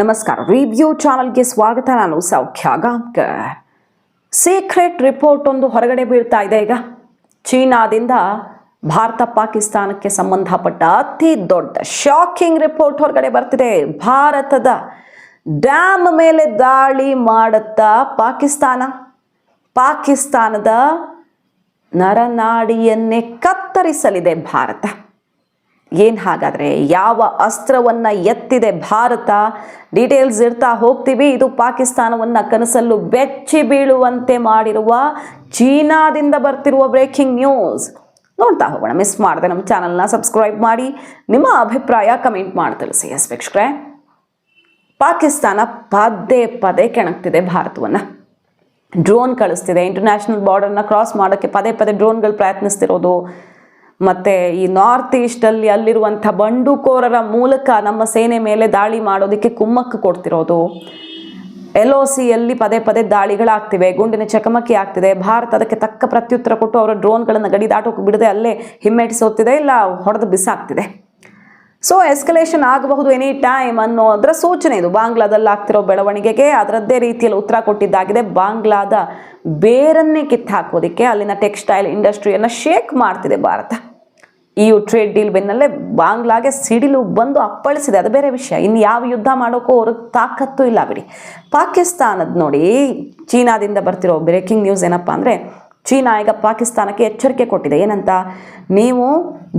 ನಮಸ್ಕಾರ. ರಿವ್ಯೂ ಚಾನಲ್ಗೆ ಸ್ವಾಗತ. ನಾನು ಸೌಖ್ಯ ಗಾಂಕರ್ ಸೀಕ್ರೆಟ್ ರಿಪೋರ್ಟ್ ಒಂದು ಹೊರಗಡೆ ಬೀಳ್ತಾ ಇದೆ ಈಗ. ಚೀನಾದಿಂದ ಭಾರತ ಪಾಕಿಸ್ತಾನಕ್ಕೆ ಸಂಬಂಧಪಟ್ಟ ಅತಿ ದೊಡ್ಡ ಶಾಕಿಂಗ್ ರಿಪೋರ್ಟ್ ಹೊರಗಡೆ ಬರ್ತಿದೆ. ಭಾರತದ ಡ್ಯಾಮ್ ಮೇಲೆ ದಾಳಿ ಮಾಡುತ್ತಾ ಪಾಕಿಸ್ತಾನ. ಪಾಕಿಸ್ತಾನದ ನರನಾಡಿಯನ್ನೇ ಕತ್ತರಿಸಲಿದೆ ಭಾರತ. ಏನು ಹಾಗಾದರೆ? ಯಾವ ಅಸ್ತ್ರವನ್ನು ಎತ್ತಿದೆ ಭಾರತ? ಡೀಟೇಲ್ಸ್ ಇರ್ತಾ ಹೋಗ್ತೀವಿ. ಇದು ಪಾಕಿಸ್ತಾನವನ್ನು ಕನಸಲ್ಲೂ ಬೆಚ್ಚಿ ಬೀಳುವಂತೆ ಮಾಡಿರುವ ಚೀನಾದಿಂದ ಬರ್ತಿರುವ ಬ್ರೇಕಿಂಗ್ ನ್ಯೂಸ್. ನೋಡ್ತಾ ಹೋಗೋಣ. ಮಿಸ್ ಮಾಡಿದೆ ನಮ್ಮ ಚಾನಲ್ನ ಸಬ್ಸ್ಕ್ರೈಬ್ ಮಾಡಿ. ನಿಮ್ಮ ಅಭಿಪ್ರಾಯ ಕಮೆಂಟ್ ಮಾಡಿ ತಿಳಿಸಿ ಎಸ್ ವೀಕ್ಷಕರೇ. ಪಾಕಿಸ್ತಾನ ಪದೇ ಪದೇ ಕೆಣಕ್ತಿದೆ ಭಾರತವನ್ನು. ಡ್ರೋನ್ ಕಳಿಸ್ತಿದೆ. ಇಂಟರ್ನ್ಯಾಷನಲ್ ಬಾರ್ಡರ್ನ ಕ್ರಾಸ್ ಮಾಡೋಕ್ಕೆ ಪದೇ ಪದೇ ಡ್ರೋನ್ಗಳು ಪ್ರಯತ್ನಿಸ್ತಿರೋದು. ಮತ್ತು ಈ ನಾರ್ತ್ ಈಸ್ಟಲ್ಲಿ ಅಲ್ಲಿರುವಂಥ ಬಂಡುಕೋರರ ಮೂಲಕ ನಮ್ಮ ಸೇನೆ ಮೇಲೆ ದಾಳಿ ಮಾಡೋದಕ್ಕೆ ಕುಮ್ಮಕ್ಕು ಕೊಡ್ತಿರೋದು. ಎಲ್ ಒ ಸಿಯಲ್ಲಿ ಪದೇ ಪದೇ ದಾಳಿಗಳಾಗ್ತಿವೆ, ಗುಂಡಿನ ಚಕಮಕಿ ಆಗ್ತಿದೆ, ಭಾರತ ಅದಕ್ಕೆ ತಕ್ಕ ಪ್ರತ್ಯುತ್ತರ ಕೊಟ್ಟು ಅವರ ಡ್ರೋನ್ಗಳನ್ನು ಗಡಿ ದಾಟೋಕೆ ಬಿಡದೆ ಅಲ್ಲೇ ಹಿಮ್ಮೆಟ್ಟಿಸೋತಿದೆ ಇಲ್ಲ ಹೊಡೆದು ಬಿಸಾಕ್ತಿದೆ. ಸೊ ಎಸ್ಕಲೇಷನ್ ಆಗಬಹುದು ಎನಿ ಟೈಮ್ ಅನ್ನೋದರ ಸೂಚನೆ ಇದು. ಬಾಂಗ್ಲಾದಲ್ಲಿ ಆಗ್ತಿರೋ ಬೆಳವಣಿಗೆಗೆ ಅದರದ್ದೇ ರೀತಿಯಲ್ಲಿ ಉತ್ತರ ಕೊಟ್ಟಿದ್ದಾಗಿದೆ. ಬಾಂಗ್ಲಾದ ಬೇರನ್ನೇ ಕಿತ್ತು ಹಾಕೋದಕ್ಕೆ ಅಲ್ಲಿನ ಟೆಕ್ಸ್ಟೈಲ್ ಇಂಡಸ್ಟ್ರಿಯನ್ನು ಶೇಕ್ ಮಾಡ್ತಿದೆ ಭಾರತ. ಈ ಟ್ರೇಡ್ ಡೀಲ್ ಬೆನ್ನಲ್ಲೇ ಬಾಂಗ್ಲಾಗೆ ಸಿಡಿಲು ಬಂದು ಅಪ್ಪಳಿಸಿದೆ. ಅದು ಬೇರೆ ವಿಷಯ. ಇನ್ನು ಯಾವ ಯುದ್ಧ ಮಾಡೋಕ್ಕೂ ಅವ್ರಿಗೆ ತಾಕತ್ತು ಇಲ್ಲ ಬಿಡಿ. ಪಾಕಿಸ್ತಾನದ ನೋಡಿ, ಚೀನಾದಿಂದ ಬರ್ತಿರೋ ಬ್ರೇಕಿಂಗ್ ನ್ಯೂಸ್ ಏನಪ್ಪ ಅಂದರೆ, ಚೀನಾ ಈಗ ಪಾಕಿಸ್ತಾನಕ್ಕೆ ಎಚ್ಚರಿಕೆ ಕೊಟ್ಟಿದೆ. ಏನಂತ? ನೀವು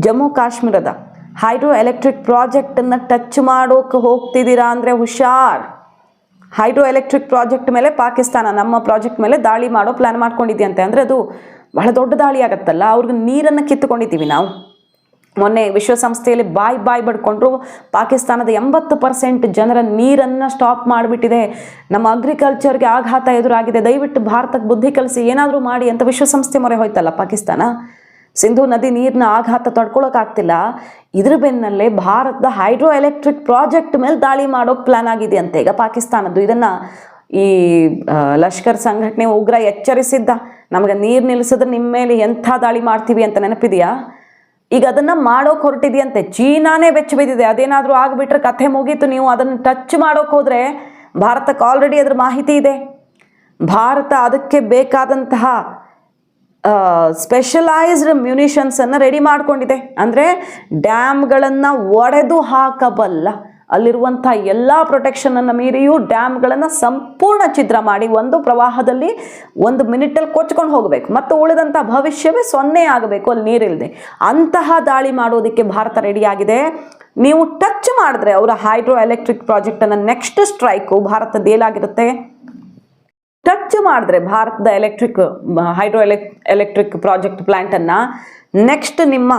ಜಮ್ಮು ಕಾಶ್ಮೀರದ ಹೈಡ್ರೋ ಎಲೆಕ್ಟ್ರಿಕ್ ಪ್ರಾಜೆಕ್ಟನ್ನು ಟಚ್ ಮಾಡೋಕೆ ಹೋಗ್ತಿದ್ದೀರಾ ಅಂದರೆ ಹುಷಾರ್. ಹೈಡ್ರೋ ಎಲೆಕ್ಟ್ರಿಕ್ ಪ್ರಾಜೆಕ್ಟ್ ಮೇಲೆ ಪಾಕಿಸ್ತಾನ ನಮ್ಮ ಪ್ರಾಜೆಕ್ಟ್ ಮೇಲೆ ದಾಳಿ ಮಾಡೋ ಪ್ಲ್ಯಾನ್ ಮಾಡ್ಕೊಂಡಿದ್ಯಂತೆ. ಅಂದರೆ ಅದು ಬಹಳ ದೊಡ್ಡ ದಾಳಿ ಆಗತ್ತಲ್ಲ. ಅವ್ರಿಗೆ ನೀರನ್ನು ಕಿತ್ತುಕೊಂಡಿದ್ದೀವಿ ನಾವು. ಮೊನ್ನೆ ವಿಶ್ವಸಂಸ್ಥೆಯಲ್ಲಿ ಬಾಯ್ ಬಾಯ್ ಬಡ್ಕೊಂಡ್ರು ಪಾಕಿಸ್ತಾನದ ಎಂಬತ್ತು ಪರ್ಸೆಂಟ್ ಜನರ ನೀರನ್ನು ಸ್ಟಾಪ್ ಮಾಡಿಬಿಟ್ಟಿದೆ. ನಮ್ಮ ಅಗ್ರಿಕಲ್ಚರ್ಗೆ ಆಘಾತ ಎದುರಾಗಿದೆ. ದಯವಿಟ್ಟು ಭಾರತಕ್ಕೆ ಬುದ್ಧಿ ಕಲಿಸಿ, ಏನಾದರೂ ಮಾಡಿ ಅಂತ ವಿಶ್ವಸಂಸ್ಥೆ ಮೊರೆ ಹೋಯ್ತಲ್ಲ ಪಾಕಿಸ್ತಾನ? ಸಿಂಧು ನದಿ ನೀರಿನ ಆಘಾತ ತಡ್ಕೊಳಕ್ಕಾಗ್ತಿಲ್ಲ. ಇದ್ರ ಬೆನ್ನಲ್ಲೇ ಭಾರತದ ಹೈಡ್ರೋ ಎಲೆಕ್ಟ್ರಿಕ್ ಪ್ರಾಜೆಕ್ಟ್ ಮೇಲೆ ದಾಳಿ ಮಾಡೋಕೆ ಪ್ಲಾನ್ ಆಗಿದೆ ಅಂತ ಈಗ ಪಾಕಿಸ್ತಾನದ್ದು. ಇದನ್ನು ಈ ಲಷ್ಕರ್ ಸಂಘಟನೆ ಉಗ್ರ ಎಚ್ಚರಿಸಿದ್ದ. ನಮಗೆ ನೀರು ನಿಲ್ಲಿಸಿದ್ರೆ ನಿಮ್ಮ ಮೇಲೆ ಎಂಥ ದಾಳಿ ಮಾಡ್ತೀವಿ ಅಂತ ನೆನಪಿದೆಯಾ? ಈಗ ಅದನ್ನು ಮಾಡೋಕೆ ಹೊರಟಿದೆಯಂತೆ. ಚೀನಾನೇ ಬೆಚ್ಚ ಬಿದ್ದಿದೆ. ಅದೇನಾದರೂ ಆಗಿಬಿಟ್ರೆ ಕಥೆ ಮುಗೀತು. ನೀವು ಅದನ್ನು ಟಚ್ ಮಾಡೋಕೆ ಹೋದರೆ ಭಾರತಕ್ಕೆ ಆಲ್ರೆಡಿ ಅದ್ರ ಮಾಹಿತಿ ಇದೆ. ಭಾರತ ಅದಕ್ಕೆ ಬೇಕಾದಂತಹ ಸ್ಪೆಷಲೈಸ್ಡ್ ಮ್ಯುನಿಷನ್ಸನ್ನು ರೆಡಿ ಮಾಡಿಕೊಂಡಿದೆ. ಅಂದರೆ ಡ್ಯಾಮ್ಗಳನ್ನು ಒಡೆದು ಹಾಕಬಲ್ಲ. ಅಲ್ಲಿರುವಂಥ ಎಲ್ಲ ಪ್ರೊಟೆಕ್ಷನನ್ನು ಮೀರಿಯೂ ಡ್ಯಾಮ್ಗಳನ್ನು ಸಂಪೂರ್ಣ ಛಿದ್ರ ಮಾಡಿ ಒಂದು ಪ್ರವಾಹದಲ್ಲಿ ಒಂದು ಮಿನಿಟಲ್ಲಿ ಕೊಚ್ಕೊಂಡು ಹೋಗಬೇಕು. ಮತ್ತು ಉಳಿದಂಥ ಭವಿಷ್ಯವೇ ಸೊನ್ನೆ ಆಗಬೇಕು, ಅಲ್ಲಿ ನೀರಿಲ್ಲದೆ ಅಂತಹ ದಾಳಿ ಮಾಡೋದಕ್ಕೆ ಭಾರತ ರೆಡಿಯಾಗಿದೆ ನೀವು ಟಚ್ ಮಾಡಿದ್ರೆ ಅವರ ಹೈಡ್ರೋ ಎಲೆಕ್ಟ್ರಿಕ್ ಪ್ರಾಜೆಕ್ಟನ್ನು ನೆಕ್ಸ್ಟ್ ಸ್ಟ್ರೈಕು ಭಾರತದ ಏಲಾಗಿರುತ್ತೆ ಟಚ್ ಮಾಡಿದ್ರೆ ಭಾರತದ ಎಲೆಕ್ಟ್ರಿಕ್ ಹೈಡ್ರೋ ಎಲೆಕ್ ಎಲೆಕ್ಟ್ರಿಕ್ ಪ್ರಾಜೆಕ್ಟ್ ಪ್ಲ್ಯಾಂಟನ್ನು ನೆಕ್ಸ್ಟ್ ನಿಮ್ಮ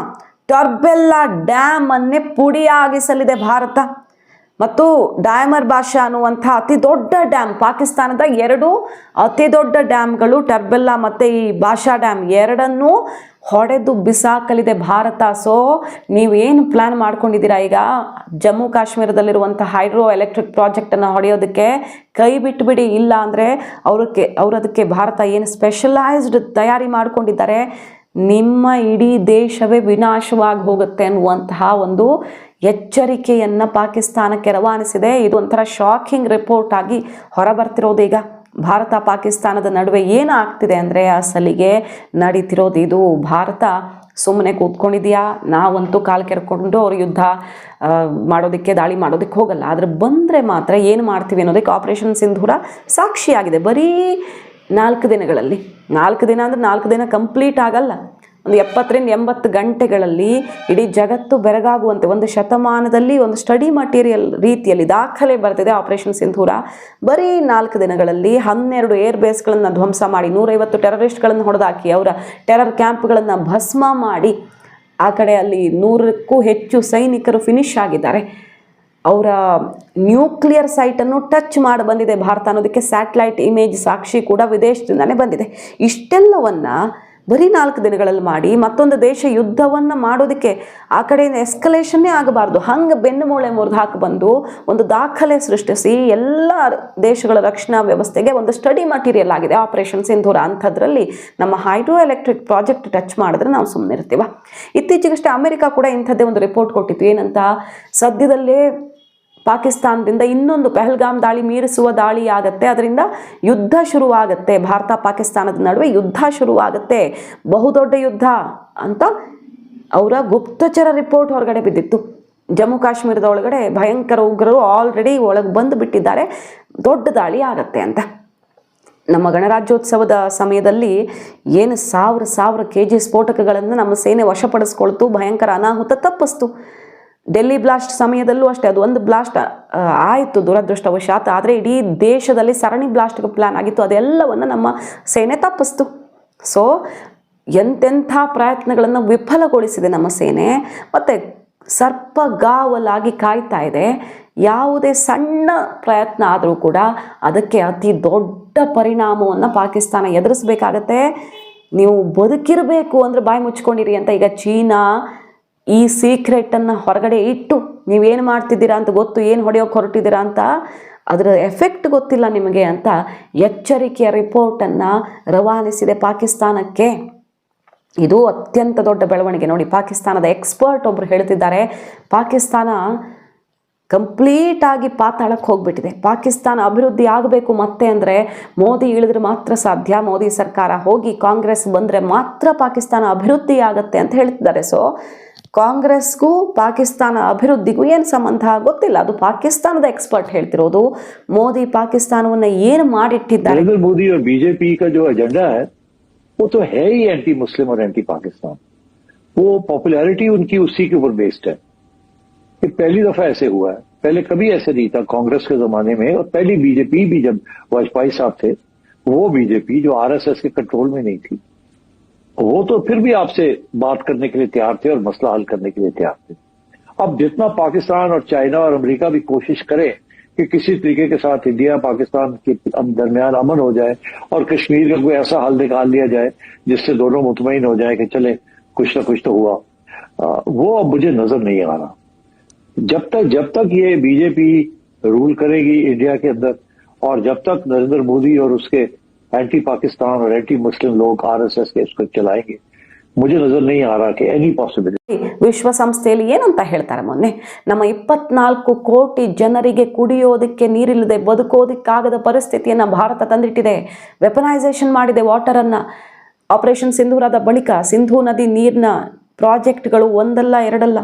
ಟರ್ಬೆಲ್ಲಾ ಡ್ಯಾಮ್ ಅನ್ನೇ ಪುಡಿಯಾಗಿಸಲಿದೆ ಭಾರತ. ಮತ್ತು ಡಾಯಮರ್ ಭಾಷಾ ಅನ್ನುವಂಥ ಅತಿ ದೊಡ್ಡ ಡ್ಯಾಮ್, ಪಾಕಿಸ್ತಾನದ ಎರಡು ಅತಿ ದೊಡ್ಡ ಡ್ಯಾಮ್ಗಳು, ಟರ್ಬೆಲ್ಲಾ ಮತ್ತು ಈ ಭಾಷಾ ಡ್ಯಾಮ್ ಎರಡನ್ನೂ ಹೊಡೆದು ಬಿಸಾಕಲಿದೆ ಭಾರತ. ಸೊ ನೀವೇನು ಪ್ಲ್ಯಾನ್ ಮಾಡ್ಕೊಂಡಿದ್ದೀರಾ ಈಗ? ಜಮ್ಮು ಕಾಶ್ಮೀರದಲ್ಲಿರುವಂಥ ಹೈಡ್ರೋ ಎಲೆಕ್ಟ್ರಿಕ್ ಪ್ರಾಜೆಕ್ಟನ್ನು ಹೊಡೆಯೋದಕ್ಕೆ ಕೈ ಬಿಟ್ಟುಬಿಡಿ ಇಲ್ಲ ಅಂದರೆ ಅವ್ರಕ್ಕೆ, ಅವರದಕ್ಕೆ ಭಾರತ ಏನು ಸ್ಪೆಷಲೈಸ್ಡ್ ತಯಾರಿ ಮಾಡಿಕೊಂಡಿದ್ದಾರೆ? ನಿಮ್ಮ ಇಡೀ ದೇಶವೇ ವಿನಾಶವಾಗಿ ಹೋಗುತ್ತೆ ಅನ್ನುವಂತಹ ಒಂದು ಎಚ್ಚರಿಕೆಯನ್ನು ಪಾಕಿಸ್ತಾನಕ್ಕೆ ರವಾನಿಸಿದೆ. ಇದು ಒಂಥರ ಶಾಕಿಂಗ್ ರಿಪೋರ್ಟ್ ಆಗಿ ಈಗ ಭಾರತ ಪಾಕಿಸ್ತಾನದ ನಡುವೆ ಏನು ಆಗ್ತಿದೆ ಅಂದರೆ ಅಸಲಿಗೆ ನಡೀತಿರೋದು ಇದು. ಭಾರತ ಸುಮ್ಮನೆ ಕೂತ್ಕೊಂಡಿದೆಯಾ? ನಾವಂತೂ ಕಾಲು ಕೆರ್ಕೊಂಡು ಅವ್ರ ಯುದ್ಧ ಮಾಡೋದಕ್ಕೆ, ದಾಳಿ ಮಾಡೋದಕ್ಕೆ ಹೋಗಲ್ಲ. ಆದರೆ ಬಂದರೆ ಮಾತ್ರ ಏನು ಮಾಡ್ತೀವಿ ಅನ್ನೋದಕ್ಕೆ ಆಪರೇಷನ್ ಸಿಂಧೂರ ಸಾಕ್ಷಿಯಾಗಿದೆ. ಬರೀ ನಾಲ್ಕು ದಿನಗಳಲ್ಲಿ. ನಾಲ್ಕು ದಿನ ಅಂದರೆ ನಾಲ್ಕು ದಿನ ಕಂಪ್ಲೀಟ್ ಆಗಲ್ಲ. ಒಂದು ಎಪ್ಪತ್ತರಿಂದ ಎಂಬತ್ತು ಗಂಟೆಗಳಲ್ಲಿ ಇಡೀ ಜಗತ್ತು ಬೆರಗಾಗುವಂತೆ ಒಂದು ಶತಮಾನದಲ್ಲಿ ಒಂದು ಸ್ಟಡಿ ಮಟೀರಿಯಲ್ ರೀತಿಯಲ್ಲಿ ದಾಖಲೆ ಬರ್ತಿದೆ ಆಪರೇಷನ್ ಸಿಂಧೂರ. ಬರೀ ನಾಲ್ಕು ದಿನಗಳಲ್ಲಿ ಹನ್ನೆರಡು ಏರ್ ಬೇಸ್ಗಳನ್ನು ಧ್ವಂಸ ಮಾಡಿ, ನೂರೈವತ್ತು ಟೆರರಿಸ್ಟ್ಗಳನ್ನು ಹೊಡೆದಾಕಿ, ಅವರ ಟೆರರ್ ಕ್ಯಾಂಪ್ಗಳನ್ನು ಭಸ್ಮ ಮಾಡಿ, ಆ ಕಡೆ ಅಲ್ಲಿ ನೂರಕ್ಕೂ ಹೆಚ್ಚು ಸೈನಿಕರು ಫಿನಿಶ್ ಆಗಿದ್ದಾರೆ. ಅವರ ನ್ಯೂಕ್ಲಿಯರ್ ಸೈಟನ್ನು ಟಚ್ ಮಾಡಿ ಬಂದಿದೆ ಭಾರತ ಅನ್ನೋದಕ್ಕೆ ಸ್ಯಾಟಲೈಟ್ ಇಮೇಜ್ ಸಾಕ್ಷಿ ಕೂಡ ವಿದೇಶದಿಂದಲೇ ಬಂದಿದೆ. ಇಷ್ಟೆಲ್ಲವನ್ನು ಬರೀ ನಾಲ್ಕು ದಿನಗಳಲ್ಲಿ ಮಾಡಿ ಮತ್ತೊಂದು ದೇಶ ಯುದ್ಧವನ್ನು ಮಾಡೋದಕ್ಕೆ ಆ ಕಡೆಯಿಂದ ಎಸ್ಕಲೇಷನ್ನೇ ಆಗಬಾರ್ದು. ಹಂಗೆ ಬೆನ್ನು ಮೂಳೆ ಮುರಿದು ಹಾಕಿ ಬಂದು ಒಂದು ದಾಖಲೆ ಸೃಷ್ಟಿಸಿ ಎಲ್ಲ ದೇಶಗಳ ರಕ್ಷಣಾ ವ್ಯವಸ್ಥೆಗೆ ಒಂದು ಸ್ಟಡಿ ಮಟೀರಿಯಲ್ ಆಗಿದೆ. ಆಪರೇಷನ್ ಸಿಂಧೂರ ಅಂಥದ್ರಲ್ಲಿ ನಮ್ಮ ಹೈಡ್ರೋ ಎಲೆಕ್ಟ್ರಿಕ್ ಪ್ರಾಜೆಕ್ಟ್ ಟಚ್ ಮಾಡಿದ್ರೆ ನಾವು ಸುಮ್ಮನೆ ಇರ್ತೀವ ಇತ್ತೀಚೆಗಷ್ಟೇ ಅಮೆರಿಕ ಕೂಡ ಇಂಥದ್ದೇ ಒಂದು ರಿಪೋರ್ಟ್ ಕೊಟ್ಟಿತ್ತು. ಏನಂತ? ಸದ್ಯದಲ್ಲೇ ಪಾಕಿಸ್ತಾನದಿಂದ ಇನ್ನೊಂದು ಪೆಹಲ್ಗಾಮ್ ದಾಳಿ ಮೀರಿಸುವ ದಾಳಿ ಆಗುತ್ತೆ ಅದರಿಂದ ಯುದ್ಧ ಶುರುವಾಗತ್ತೆ. ಭಾರತ ಪಾಕಿಸ್ತಾನದ ನಡುವೆ ಯುದ್ಧ ಶುರುವಾಗತ್ತೆ. ಬಹುದೊಡ್ಡ ಯುದ್ಧ ಅಂತ ಅವರ ಗುಪ್ತಚರ ರಿಪೋರ್ಟ್ ಹೊರಗಡೆ ಬಿದ್ದಿತ್ತು. ಜಮ್ಮು ಕಾಶ್ಮೀರದ ಒಳಗಡೆ ಭಯಂಕರ ಉಗ್ರರು ಆಲ್ರೆಡಿ ಒಳಗೆ ಬಂದು ಬಿಟ್ಟಿದ್ದಾರೆ. ದೊಡ್ಡ ದಾಳಿ ಆಗತ್ತೆ ಅಂತ. ನಮ್ಮ ಗಣರಾಜ್ಯೋತ್ಸವದ ಸಮಯದಲ್ಲಿ ಏನು ಸಾವಿರ ಸಾವಿರ ಕೆ ಜಿ ಸ್ಫೋಟಕಗಳನ್ನು ನಮ್ಮ ಸೇನೆ ವಶಪಡಿಸ್ಕೊಳ್ತು. ಭಯಂಕರ ಅನಾಹುತ ತಪ್ಪಿಸ್ತು. ಡೆಲ್ಲಿ ಬ್ಲಾಸ್ಟ್ ಸಮಯದಲ್ಲೂ ಅಷ್ಟೇ, ಅದು ಒಂದು ಬ್ಲಾಸ್ಟ್ ಆಯಿತು ದುರದೃಷ್ಟವಶಾತ್, ಆದರೆ ಇಡೀ ದೇಶದಲ್ಲಿ ಸರಣಿ ಬ್ಲಾಸ್ಟ್ಗೆ ಪ್ಲ್ಯಾನ್ ಆಗಿತ್ತು. ಅದೆಲ್ಲವನ್ನು ನಮ್ಮ ಸೇನೆ ತಪ್ಪಿಸ್ತು. ಸೊ ಎಂತೆಂಥ ಪ್ರಯತ್ನಗಳನ್ನು ವಿಫಲಗೊಳಿಸಿದೆ ನಮ್ಮ ಸೇನೆ. ಮತ್ತು ಸರ್ಪಗಾವಲಾಗಿ ಕಾಯ್ತಾ ಇದೆ. ಯಾವುದೇ ಸಣ್ಣ ಪ್ರಯತ್ನ ಆದರೂ ಕೂಡ ಅದಕ್ಕೆ ಅತಿ ದೊಡ್ಡ ಪರಿಣಾಮವನ್ನು ಪಾಕಿಸ್ತಾನ ಎದುರಿಸ್ಬೇಕಾಗತ್ತೆ. ನೀವು ಬದುಕಿರಬೇಕು ಅಂದರೆ ಬಾಯಿ ಮುಚ್ಕೊಂಡಿರಿ ಅಂತ ಈಗ ಚೀನಾ ಈ ಸೀಕ್ರೆಟನ್ನು ಹೊರಗಡೆ ಇಟ್ಟು ನೀವೇನು ಮಾಡ್ತಿದ್ದೀರಾ ಅಂತ ಗೊತ್ತು, ಏನು ಹೊಡೆಯೋಕೆ ಹೊರಟಿದ್ದೀರಾ ಅಂತ ಅದರ ಎಫೆಕ್ಟ್ ಗೊತ್ತಿಲ್ಲ ನಿಮಗೆ ಅಂತ ಎಚ್ಚರಿಕೆಯ ರಿಪೋರ್ಟನ್ನು ರವಾನಿಸಿದೆ ಪಾಕಿಸ್ತಾನಕ್ಕೆ. ಇದು ಅತ್ಯಂತ ದೊಡ್ಡ ಬೆಳವಣಿಗೆ. ನೋಡಿ, ಪಾಕಿಸ್ತಾನದ ಎಕ್ಸ್ಪರ್ಟ್ ಒಬ್ಬರು ಹೇಳ್ತಿದ್ದಾರೆ, ಪಾಕಿಸ್ತಾನ ಕಂಪ್ಲೀಟ್ ಆಗಿ ಪಾತಾಳಕ್ಕೆ ಹೋಗ್ಬಿಟ್ಟಿದೆ. ಪಾಕಿಸ್ತಾನ ಅಭಿವೃದ್ಧಿ ಆಗಬೇಕು ಮತ್ತೆ ಅಂದರೆ ಮೋದಿ ಇಳಿದ್ರೆ ಮಾತ್ರ ಸಾಧ್ಯ, ಮೋದಿ ಸರ್ಕಾರ ಹೋಗಿ ಕಾಂಗ್ರೆಸ್ ಬಂದರೆ ಮಾತ್ರ ಪಾಕಿಸ್ತಾನ ಅಭಿವೃದ್ಧಿ ಆಗುತ್ತೆ ಅಂತ ಹೇಳ್ತಿದ್ದಾರೆ. ಸೊ ಕಾಂಗ್ರೆಸ್ಗೂ ಪಾಕಿಸ್ತಾನ ಅಭಿವೃದ್ಧಿಗೂ ಏನು ಸಂಬಂಧ ಗೊತ್ತಿಲ್ಲ ಅದು ಪಾಕಿಸ್ತಾನದ ಎಕ್ಸ್ಪರ್ಟ್ ಹೇಳ್ತಿರೋದು ಮೋದಿ ಪಾಕಿಸ್ತಾನವನ್ನು ಏನು ಮಾಡಿಟ್ಟಿದ್ದಾರೆ नरेंद्र मोदी और बीजेपी का जो एजेंडा है वो तो है ही एंटी मुस्लिम और एंटी पाकिस्तान वो पॉपुलैरिटी उनकी उसी के ऊपर बेस्ड है ये पहली दफा ऐसे हुआ है पहले कभी ऐसे नहीं था कांग्रेस के जमाने में और पहली बीजेपी भी जब वाजपेयी साहब थे वो बीजेपी जो आरएसएस के कंट्रोल में नहीं थी वो तो फिर भी आपसे बात करने के लिए तैयार थे और मसला हल करने के लिए तैयार थे। अब जितना पाकिस्तान और चाइना और अमेरिका भी कोशिश करे कि किसी तरीके के साथ इंडिया, पाकिस्तान के दरमियान अमन हो जाए और कश्मीर का कोई ऐसा हल निकाल लिया जाए जिससे दोनों मुतमिन हो जाए कि चले, कुछ ना कुछ तो हुआ। वो अब मुझे नज़र नहीं आ रहा जब तक जब तक ये बीजेपी रूल करेगी इंडिया के अंदर और जब तक नरेंद्र मोदी और उसके एंटी पाकिस्तान और एंटी मुस्लिम लोग आरएसएस के इसको चलाएंगे मुझे नजर नहीं आ रहा कि एनी पॉसिबिलिटी ವಿಶ್ವಸಂಸ್ಥೆಯಲ್ಲಿ ಏನಂತ ಹೇಳ್ತಾರೆ ಮೊನ್ನೆ ನಮ್ಮ ಇಪ್ಪತ್ನಾಲ್ಕು ಕೋಟಿ ಜನರಿಗೆ ಕುಡಿಯೋದಕ್ಕೆ ನೀರಿಲ್ಲದೆ ಬದುಕೋದಕ್ಕಾಗದ ಪರಿಸ್ಥಿತಿಯನ್ನು ಭಾರತ ತಂದಿಟ್ಟಿದೆ ವೆಪನೈಸೇಷನ್ ಮಾಡಿದೆ ವಾಟರನ್ನು ಆಪರೇಷನ್ ಸಿಂಧೂರದ ಬಳಿಕ ಸಿಂಧೂ ನದಿ ನೀರಿನ ಪ್ರಾಜೆಕ್ಟ್ಗಳು ಒಂದಲ್ಲ ಎರಡಲ್ಲ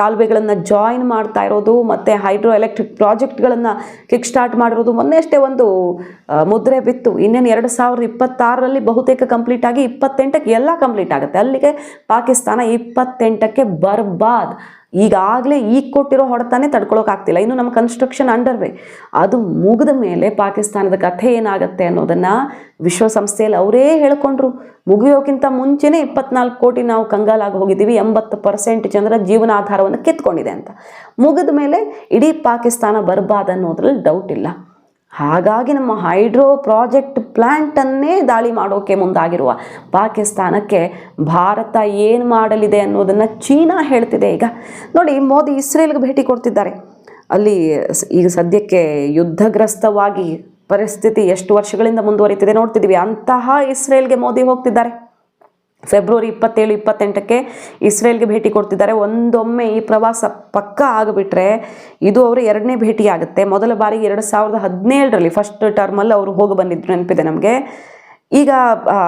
ಕಾಲುವೆಗಳನ್ನು ಜಾಯಿನ್ ಮಾಡ್ತಾ ಇರೋದು, ಮತ್ತು ಹೈಡ್ರೋ ಎಲೆಕ್ಟ್ರಿಕ್ ಪ್ರಾಜೆಕ್ಟ್ಗಳನ್ನು ಕಿಕ್ ಸ್ಟಾರ್ಟ್ ಮಾಡಿರೋದು, ಮೊನ್ನೆ ಅಷ್ಟೇ ಒಂದು ಮುದ್ರೆ ಬಿತ್ತು. ಇನ್ನೇನು ಎರಡು ಸಾವಿರದ ಇಪ್ಪತ್ತಾರರಲ್ಲಿ ಬಹುತೇಕ ಕಂಪ್ಲೀಟ್ ಆಗಿ ಇಪ್ಪತ್ತೆಂಟಕ್ಕೆ ಎಲ್ಲ ಕಂಪ್ಲೀಟ್ ಆಗುತ್ತೆ. ಅಲ್ಲಿಗೆ ಪಾಕಿಸ್ತಾನ ಇಪ್ಪತ್ತೆಂಟಕ್ಕೆ ಬರ್ಬಾದ್. ಈಗಾಗಲೇ ಈಗ ಕೊಟ್ಟಿರೋ ಹೊಡೆತಾನೆ ತಡ್ಕೊಳೋಕ್ಕಾಗ್ತಿಲ್ಲ ಇನ್ನು ನಮ್ಮ ಕನ್ಸ್ಟ್ರಕ್ಷನ್ ಅಂಡರ್ ವೇ ಅದು ಮುಗಿದ ಮೇಲೆ ಪಾಕಿಸ್ತಾನದ ಕಥೆ ಏನಾಗುತ್ತೆ ಅನ್ನೋದನ್ನು ವಿಶ್ವಸಂಸ್ಥೆಯಲ್ಲಿ ಅವರೇ ಹೇಳ್ಕೊಂಡ್ರು. ಮುಗಿಯೋಕ್ಕಿಂತ ಮುಂಚೆನೇ ಇಪ್ಪತ್ನಾಲ್ಕು ಕೋಟಿ ನಾವು ಕಂಗಾಲಾಗಿ ಹೋಗಿದ್ದೀವಿ, ಎಂಬತ್ತು ಪರ್ಸೆಂಟ್ ಜನರ ಜೀವನಾಧಾರವನ್ನು ಕಿತ್ಕೊಂಡಿದೆ ಅಂತ. ಮುಗಿದ ಮೇಲೆ ಇಡೀ ಪಾಕಿಸ್ತಾನ ಬರಬಾರ್ದು ಅನ್ನೋದ್ರಲ್ಲಿ ಡೌಟ್ ಇಲ್ಲ. ಹಾಗಾಗಿ ನಮ್ಮ ಹೈಡ್ರೋ ಪ್ರಾಜೆಕ್ಟ್ ಪ್ಲ್ಯಾಂಟನ್ನೇ ದಾಳಿ ಮಾಡೋಕ್ಕೆ ಮುಂದಾಗಿರುವ ಪಾಕಿಸ್ತಾನಕ್ಕೆ ಭಾರತ ಏನು ಮಾಡಲಿದೆ ಅನ್ನೋದನ್ನು ಚೀನಾ ಹೇಳ್ತಿದೆ ಈಗ. ನೋಡಿ, ಮೋದಿ ಇಸ್ರೇಲ್ಗೆ ಭೇಟಿ ಕೊಡ್ತಿದ್ದಾರೆ. ಅಲ್ಲಿ ಈಗ ಸದ್ಯಕ್ಕೆ ಯುದ್ಧಗ್ರಸ್ತವಾಗಿ ಪರಿಸ್ಥಿತಿ ಎಷ್ಟು ವರ್ಷಗಳಿಂದ ಮುಂದುವರಿತಿದೆ ನೋಡ್ತಿದ್ದೀವಿ. ಅಂತಹ ಇಸ್ರೇಲ್ಗೆ ಮೋದಿ ಹೋಗ್ತಿದ್ದಾರೆ. ಫೆಬ್ರವರಿ ಇಪ್ಪತ್ತೇಳು, ಇಪ್ಪತ್ತೆಂಟಕ್ಕೆ ಇಸ್ರೇಲ್ಗೆ ಭೇಟಿ ಕೊಡ್ತಿದ್ದಾರೆ. ಒಂದೊಮ್ಮೆ ಈ ಪ್ರವಾಸ ಪಕ್ಕ ಆಗಿಬಿಟ್ರೆ ಇದು ಅವರು ಎರಡನೇ ಭೇಟಿ ಆಗುತ್ತೆ ಮೊದಲ ಬಾರಿಗೆ ಎರಡು ಸಾವಿರದ ಹದಿನೇಳರಲ್ಲಿ ಫಸ್ಟ್ ಟರ್ಮಲ್ಲಿ ಅವರು ಹೋಗಿ ಬಂದಿದ್ರು ನೆನಪಿದೆ ನಮಗೆ. ಈಗ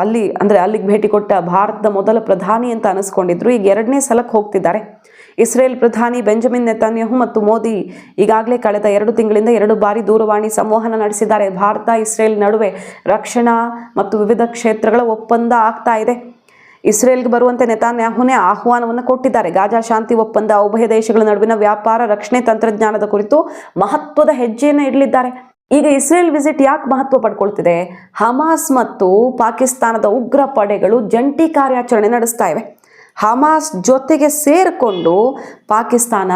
ಅಲ್ಲಿ, ಅಂದರೆ ಅಲ್ಲಿಗೆ ಭೇಟಿ ಕೊಟ್ಟ ಭಾರತದ ಮೊದಲ ಪ್ರಧಾನಿ ಅಂತ ಅನಿಸ್ಕೊಂಡಿದ್ರು. ಈಗ ಎರಡನೇ ಸಲಕ್ಕೆ ಹೋಗ್ತಿದ್ದಾರೆ. ಇಸ್ರೇಲ್ ಪ್ರಧಾನಿ ಬೆಂಜಮಿನ್ ನೆತಾನ್ಯಹು ಮತ್ತು ಮೋದಿ ಈಗಾಗಲೇ ಕಳೆದ ಎರಡು ತಿಂಗಳಿಂದ ಎರಡು ಬಾರಿ ದೂರವಾಣಿ ಸಂವಹನ ನಡೆಸಿದ್ದಾರೆ. ಭಾರತ, ಇಸ್ರೇಲ್ ನಡುವೆ ರಕ್ಷಣಾ ಮತ್ತು ವಿವಿಧ ಕ್ಷೇತ್ರಗಳ ಒಪ್ಪಂದ ಆಗ್ತಾ ಇದೆ. ಇಸ್ರೇಲ್ಗೆ ಬರುವಂತೆ ನೆತಾನ್ಯಾಹುನೇ ಆಹ್ವಾನವನ್ನು ಕೊಟ್ಟಿದ್ದಾರೆ. ಗಾಜಾ ಶಾಂತಿ ಒಪ್ಪಂದ, ಉಭಯ ದೇಶಗಳ ನಡುವಿನ ವ್ಯಾಪಾರ, ರಕ್ಷಣೆ, ತಂತ್ರಜ್ಞಾನದ ಕುರಿತು ಮಹತ್ವದ ಹೆಜ್ಜೆಯನ್ನು ಇಡಲಿದ್ದಾರೆ. ಈಗ ಇಸ್ರೇಲ್ ವಿಸಿಟ್ ಯಾಕೆ ಮಹತ್ವ ಪಡ್ಕೊಳ್ತಿದೆ? ಹಮಾಸ್ ಮತ್ತು ಪಾಕಿಸ್ತಾನದ ಉಗ್ರ ಪಡೆಗಳು ಜಂಟಿ ಕಾರ್ಯಾಚರಣೆ ನಡೆಸ್ತಾ ಇವೆ. ಹಮಾಸ್ ಜೊತೆಗೆ ಸೇರಿಕೊಂಡು ಪಾಕಿಸ್ತಾನ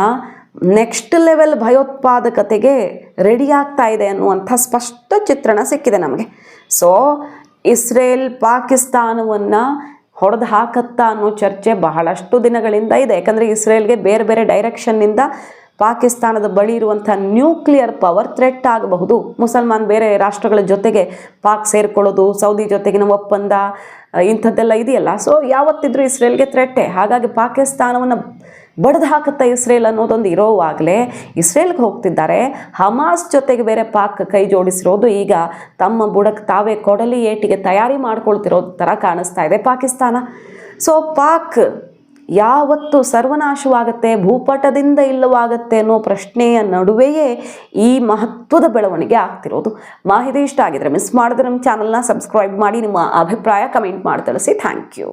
ನೆಕ್ಸ್ಟ್ ಲೆವೆಲ್ ಭಯೋತ್ಪಾದಕತೆಗೆ ರೆಡಿ ಆಗ್ತಾ ಇದೆ ಅನ್ನುವಂಥ ಸ್ಪಷ್ಟ ಚಿತ್ರಣ ಸಿಕ್ಕಿದೆ ನಮಗೆ. ಸೊ, ಇಸ್ರೇಲ್ ಪಾಕಿಸ್ತಾನವನ್ನು ಹೊಡೆದು ಹಾಕತ್ತಾ ಅನ್ನೋ ಚರ್ಚೆ ಬಹಳಷ್ಟು ದಿನಗಳಿಂದ ಇದೆ. ಯಾಕಂದರೆ ಇಸ್ರೇಲ್ಗೆ ಬೇರೆ ಬೇರೆ ಡೈರೆಕ್ಷನ್ನಿಂದ ಪಾಕಿಸ್ತಾನದ ಬಳಿ ಇರುವಂಥ ನ್ಯೂಕ್ಲಿಯರ್ ಪವರ್ ಥ್ರೆಟ್ ಆಗಬಹುದು. ಮುಸಲ್ಮಾನ್ ಬೇರೆ ರಾಷ್ಟ್ರಗಳ ಜೊತೆಗೆ ಪಾಕ್ ಸೇರಿಕೊಳ್ಳೋದು, ಸೌದಿ ಜೊತೆಗಿನ ಒಪ್ಪಂದ, ಇಂಥದ್ದೆಲ್ಲ ಇದೆಯಲ್ಲ. ಸೊ ಯಾವತ್ತಿದ್ರೂ ಇಸ್ರೇಲ್ಗೆ ಥ್ರೆಟ್ಟೆ ಹಾಗಾಗಿ ಪಾಕಿಸ್ತಾನವನ್ನು ಬಡ್ದು ಹಾಕುತ್ತೆ ಇಸ್ರೇಲ್ ಅನ್ನೋದೊಂದು ಇರೋವಾಗಲೇ ಇಸ್ರೇಲ್ಗೆ ಹೋಗ್ತಿದ್ದಾರೆ. ಹಮಾಸ್ ಜೊತೆಗೆ ಬೇರೆ ಪಾಕ್ ಕೈ ಜೋಡಿಸಿರೋದು ಈಗ ತಮ್ಮ ಬುಡಕ್ಕೆ ತಾವೇ ಕೊಡಲಿ ಏಟಿಗೆ ತಯಾರಿ ಮಾಡ್ಕೊಳ್ತಿರೋ ಥರ ಕಾಣಿಸ್ತಾ ಇದೆ ಪಾಕಿಸ್ತಾನ. ಸೊ ಪಾಕ್ ಯಾವತ್ತು ಸರ್ವನಾಶವಾಗುತ್ತೆ, ಭೂಪಟದಿಂದ ಇಲ್ಲವಾಗುತ್ತೆ ಅನ್ನೋ ಪ್ರಶ್ನೆಯ ನಡುವೆಯೇ ಈ ಮಹತ್ವದ ಬೆಳವಣಿಗೆ ಆಗ್ತಿರೋದು. ಮಾಹಿತಿ ಇಷ್ಟ ಆಗಿದ್ರೆ ಮಿಸ್ ಮಾಡಿದ್ರೆ ನಮ್ಮ ಚಾನಲ್ನ ಸಬ್ಸ್ಕ್ರೈಬ್ ಮಾಡಿ, ನಿಮ್ಮ ಅಭಿಪ್ರಾಯ ಕಮೆಂಟ್ ಮಾಡಿ ತಿಳಿಸಿ. Thank you